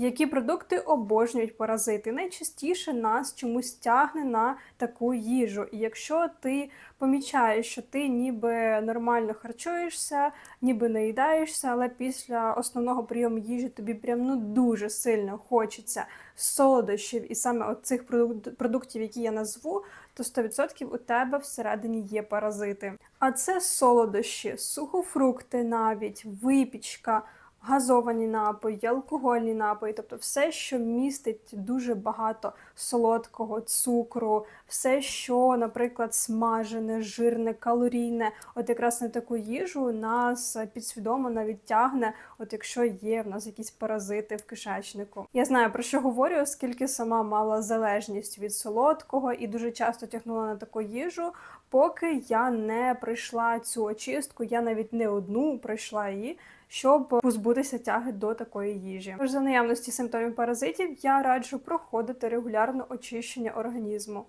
Які продукти обожнюють паразити? Найчастіше нас чомусь тягне на таку їжу. І якщо ти помічаєш, що ти ніби нормально харчуєшся, ніби наїдаєшся, але після основного прийому їжі тобі прям ну дуже сильно хочеться солодощів і саме цих продуктів, які я назву, то 100% у тебе всередині є паразити. А це солодощі, сухофрукти навіть, випічка, газовані напої, алкогольні напої, тобто все, що містить дуже багато солодкого, цукру, все, що, наприклад, смажене, жирне, калорійне, от якраз на таку їжу нас підсвідомо навіть тягне, от якщо є в нас якісь паразити в кишечнику. Я знаю про що говорю, оскільки сама мала залежність від солодкого і дуже часто тягнула на таку їжу. Поки я не пройшла цю очистку, я навіть не одну пройшла її, щоб позбутися тяги до такої їжі. Тож за наявності симптомів паразитів я раджу проходити регулярно очищення організму.